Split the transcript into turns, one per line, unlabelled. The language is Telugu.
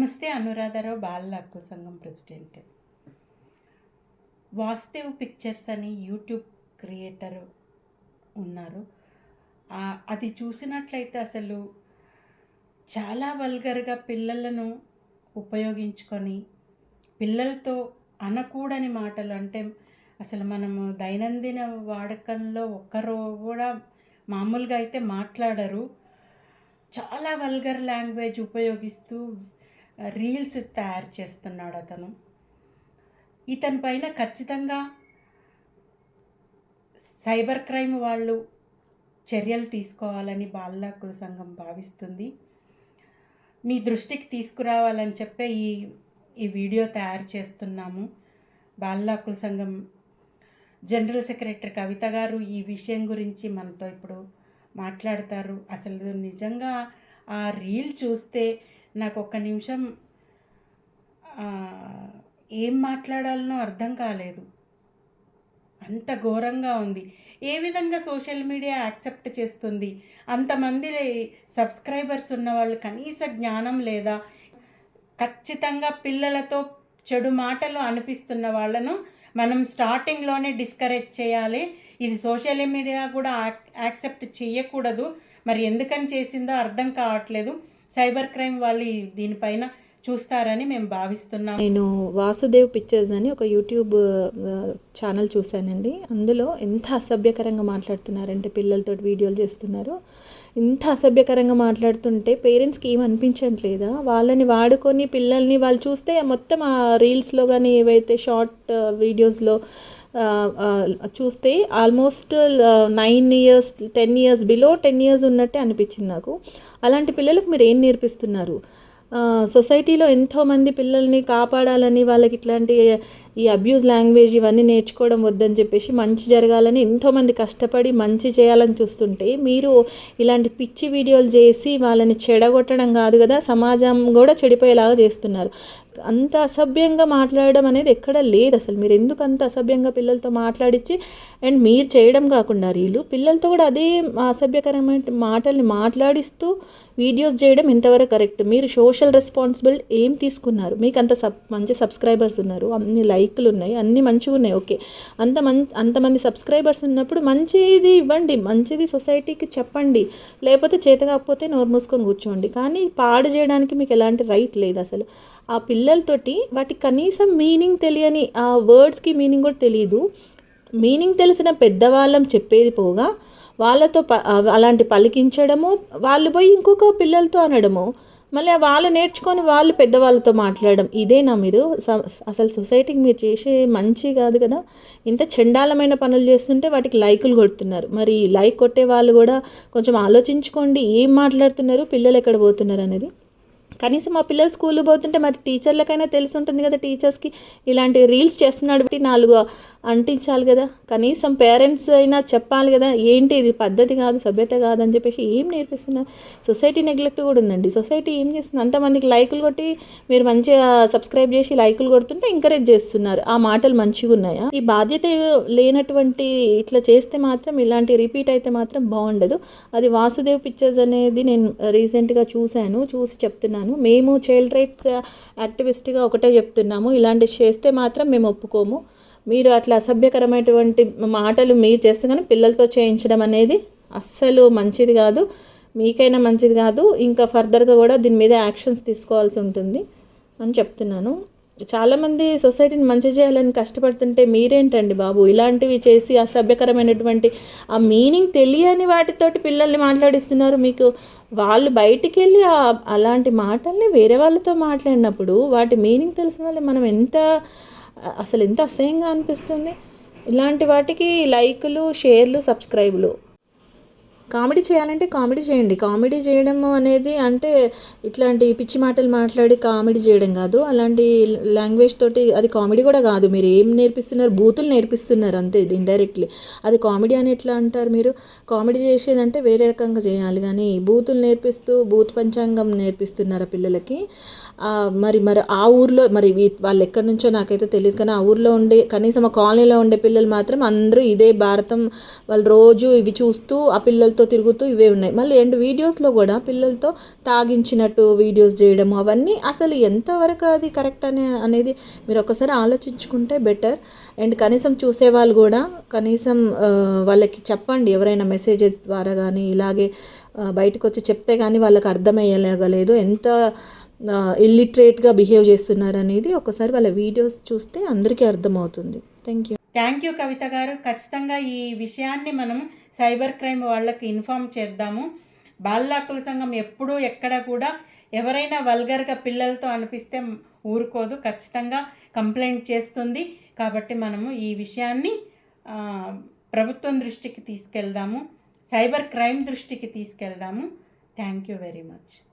నమస్తే అనురాధారావు బాలల హక్కు సంఘం ప్రెసిడెంట్. వాస్తవ్ పిక్చర్స్ అని యూట్యూబ్ క్రియేటర్ ఉన్నారు. అది చూసినట్లయితే అసలు చాలా వల్గర్గా పిల్లలను ఉపయోగించుకొని పిల్లలతో అనకూడని మాటలు అంటే అసలు మనము దైనందిన వాడకంలో ఒక్కరు కూడా మామూలుగా అయితే మాట్లాడరు. చాలా వల్గర్ లాంగ్వేజ్ ఉపయోగిస్తూ రీల్స్ తయారు చేస్తున్నాడు అతను. ఇతని పైన ఖచ్చితంగా సైబర్ క్రైమ్ వాళ్ళు చర్యలు తీసుకోవాలని బాల సంఘం భావిస్తుంది. మీ దృష్టికి తీసుకురావాలని చెప్పే ఈ ఈ వీడియో తయారు చేస్తున్నాము. బాల సంఘం జనరల్ సెక్రటరీ కవిత గారు ఈ విషయం గురించి మనతో ఇప్పుడు మాట్లాడతారు. అసలు నిజంగా ఆ రీల్ చూస్తే నాకు ఒక్క నిమిషం ఏం మాట్లాడాలనో అర్థం కాలేదు. అంత ఘోరంగా ఉంది. ఏ విధంగా సోషల్ మీడియా యాక్సెప్ట్ చేస్తుంది? అంతమంది సబ్స్క్రైబర్స్ ఉన్న వాళ్ళు కనీస జ్ఞానం లేదా ఖచ్చితంగా పిల్లలతో చెడు మాటలు అనిపిస్తున్న వాళ్ళను మనం స్టార్టింగ్లోనే డిస్కరేజ్ చేయాలి. ఇది సోషల్ మీడియా కూడా యాక్సెప్ట్ చేయకూడదు. మరి ఎందుకని చేసిందో అర్థం కావట్లేదు. సైబర్ క్రైమ్ వాళ్ళు దీనిపైన చూస్తారని మేము భావిస్తున్నాం.
నేను వాసుదేవ్ పిక్చర్స్ అని ఒక యూట్యూబ్ ఛానల్ చూశానండి. అందులో ఎంత అసభ్యకరంగా మాట్లాడుతున్నారంటే పిల్లలతో వీడియోలు చేస్తున్నారు. ఇంత అసభ్యకరంగా మాట్లాడుతుంటే పేరెంట్స్కి ఏం వాళ్ళని వాడుకొని పిల్లల్ని వాళ్ళు చూస్తే మొత్తం ఆ రీల్స్లో కానీ ఏవైతే షార్ట్ వీడియోస్లో చూస్తే almost nine years ten years below ten years ఉన్నట్టే అనిపించింది నాకు. అలాంటి పిల్లలకు మీరు ఏం నేర్పిస్తున్నారు? సొసైటీలో ఎంతోమంది పిల్లల్ని కాపాడాలని వాళ్ళకి ఇట్లాంటి ఈ అబ్యూజ్ లాంగ్వేజ్ ఇవన్నీ నేర్చుకోవడం వద్దని చెప్పేసి మంచి జరగాలని ఎంతోమంది కష్టపడి మంచి చేయాలని చూస్తుంటే మీరు ఇలాంటి పిచ్చి వీడియోలు చేసి వాళ్ళని చెడగొట్టడం కాదు కదా సమాజం కూడా చెడిపోయేలాగా చేస్తున్నారు. అంత అసభ్యంగా మాట్లాడడం అనేది ఎక్కడ లేదు అసలు. మీరు ఎందుకు అంత అసభ్యంగా పిల్లలతో మాట్లాడించి అండ్ మీరు చేయడం కాకుండా వీళ్ళు పిల్లలతో కూడా అదే అసభ్యకరమైన మాటల్ని మాట్లాడిస్తూ వీడియోస్ చేయడం ఎంతవరకు కరెక్ట్? మీరు సోషల్ రెస్పాన్సిబుల్ ఏం తీసుకున్నారు? మీకు అంత సబ్ మంచి సబ్స్క్రైబర్స్ ఉన్నారు అన్ని లైక్లు ఉన్నాయి అన్ని మంచిగా ఉన్నాయి ఓకే. అంత మం అంతమంది సబ్స్క్రైబర్స్ ఉన్నప్పుడు మంచిది ఇవ్వండి మంచిది సొసైటీకి చెప్పండి లేకపోతే చేత కాకపోతే నోరు మూసుకొని కూర్చోండి. కానీ పాడు చేయడానికి మీకు ఎలాంటి రైట్ లేదు అసలు. ఆ పిల్ల పిల్లలతోటి వాటి కనీసం మీనింగ్ తెలియని ఆ వర్డ్స్కి మీనింగ్ కూడా తెలియదు మీనింగ్ తెలిసిన పెద్దవాళ్ళం చెప్పేది పోగా వాళ్ళతో ప అలాంటి పలికించడము వాళ్ళు పోయి ఇంకొక పిల్లలతో అనడము మళ్ళీ వాళ్ళు నేర్చుకొని వాళ్ళు పెద్దవాళ్ళతో మాట్లాడడం ఇదేనా మీరు? స- అసలు సొసైటీకి మీరు చేసే మంచి కాదు కదా. ఇంత చండాలమైన పనులు చేస్తుంటే వాటికి లైకులు కొడుతున్నారు. మరి లైక్ కొట్టే వాళ్ళు కూడా కొంచెం ఆలోచించుకోండి ఏం మాట్లాడుతున్నారు పిల్లలు ఎక్కడ పోతున్నారు అనేది. కనీసం మా పిల్లలు స్కూల్ పోతుంటే మరి టీచర్లకైనా తెలిసి ఉంటుంది కదా టీచర్స్కి. ఇలాంటి రీల్స్ చేస్తున్నాడు బట్టి నాలుగు అంటించాలి కదా. కనీసం పేరెంట్స్ అయినా చెప్పాలి కదా ఏంటి ఇది పద్ధతి కాదు సభ్యత కాదు అని చెప్పేసి ఏం నేర్పిస్తున్నారు? సొసైటీ నెగ్లెక్ట్ కూడా ఉందండి. సొసైటీ ఏం చేస్తుంది? అంతమందికి లైకులు కొట్టి మీరు మంచిగా సబ్స్క్రైబ్ చేసి లైకులు కొడుతుంటే ఎంకరేజ్ చేస్తున్నారు. ఆ మాటలు మంచిగా ఉన్నాయా? ఈ బాధ్యత లేనటువంటి ఇట్లా చేస్తే మాత్రం ఇలాంటి రిపీట్ అయితే మాత్రం బాగుండదు. అది వాసుదేవ్ పిక్చర్స్ అనేది నేను రీసెంట్గా చూశాను. చూసి చెప్తున్నాను. మేము చైల్డ్ రైట్స్ యాక్టివిస్ట్గా ఒకటే చెప్తున్నాము. ఇలాంటివి చేస్తే మాత్రం మేము ఒప్పుకోము. మీరు అట్లా అసభ్యకరమైనటువంటి మాటలు మీరు చేస్తే కానీ పిల్లలతో చేయించడం అనేది అస్సలు మంచిది కాదు. మీకైనా మంచిది కాదు. ఇంకా ఫర్దర్గా కూడా దీని మీద యాక్షన్స్ తీసుకోవాల్సి ఉంటుంది అని చెప్తున్నాను. చాలామంది సొసైటీని మంచి చేయాలని కష్టపడుతుంటే మీరేంటండి బాబు? ఇలాంటివి చేసి అసభ్యకరమైనటువంటి ఆ మీనింగ్ తెలియని వాటితోటి పిల్లల్ని మాట్లాడిస్తున్నారు. మీకు వాళ్ళు బయటికి వెళ్ళి అలాంటి మాటల్ని వేరే వాళ్ళతో మాట్లాడినప్పుడు వాటి మీనింగ్ తెలిసిన వాళ్ళు మనం ఎంత అసలు ఎంత అసహ్యంగా అనిపిస్తుంది? ఇలాంటి వాటికి లైకులు షేర్లు సబ్స్క్రైబ్లు కామెడీ చేయాలంటే కామెడీ చేయండి. కామెడీ చేయడం అనేది అంటే ఇట్లాంటి పిచ్చి మాటలు మాట్లాడి కామెడీ చేయడం కాదు. అలాంటి లాంగ్వేజ్ తోటి అది కామెడీ కూడా కాదు. మీరు ఏం నేర్పిస్తున్నారు? బూతులు నేర్పిస్తున్నారు అంతే ఇండైరెక్ట్లీ అది కామెడీ అని ఎట్లా అంటారు మీరు? కామెడీ చేసేదంటే వేరే రకంగా చేయాలి. కానీ బూతులు నేర్పిస్తూ బూత్ పంచాంగం నేర్పిస్తున్నారు పిల్లలకి? మరి మరి ఆ ఊర్లో మరి వాళ్ళు ఎక్కడి నుంచో నాకైతే తెలియదు కానీ ఆ ఊర్లో ఉండే కనీసం ఆ కాలనీలో ఉండే పిల్లలు మాత్రం అందరూ ఇదే భారతం వాళ్ళు రోజు ఇవి చూస్తూ ఆ పిల్లలతో పిల్లలతో తిరుగుతూ ఇవే ఉన్నాయి. మళ్ళీ ఎండ్ వీడియోస్లో కూడా పిల్లలతో తాగించినట్టు వీడియోస్ చేయడం అవన్నీ అసలు ఎంతవరకు అది కరెక్ట్ అనే అనేది మీరు ఒకసారి ఆలోచించుకుంటే బెటర్. అండ్ కనీసం చూసేవాళ్ళు కూడా కనీసం వాళ్ళకి చెప్పండి ఎవరైనా మెసేజెస్ ద్వారా కానీ ఇలాగే బయటకు వచ్చి చెప్తే కానీ వాళ్ళకి అర్థమయ్యేలాగా లేదు. ఎంత ఇల్లిటరేట్గా బిహేవ్ చేస్తున్నారు అనేది ఒకసారి వాళ్ళ వీడియోస్ చూస్తే అందరికీ అర్థమవుతుంది. Thank you
thank you Kavitha గారు. ఖచ్చితంగా ఈ విషయాన్ని మనం సైబర్ క్రైమ్ వాళ్ళకి ఇన్ఫామ్ చేద్దాము. బాల హక్కుల సంఘం ఎప్పుడూ ఎక్కడ కూడా ఎవరైనా వల్గర్గా పిల్లలతో అనిపిస్తే ఊరుకోదు. ఖచ్చితంగా కంప్లైంట్ చేస్తుంది. కాబట్టి మనము ఈ విషయాన్ని ప్రభుత్వం దృష్టికి తీసుకెళ్దాము. సైబర్ క్రైమ్ దృష్టికి తీసుకెళ్దాము. Thank you very much.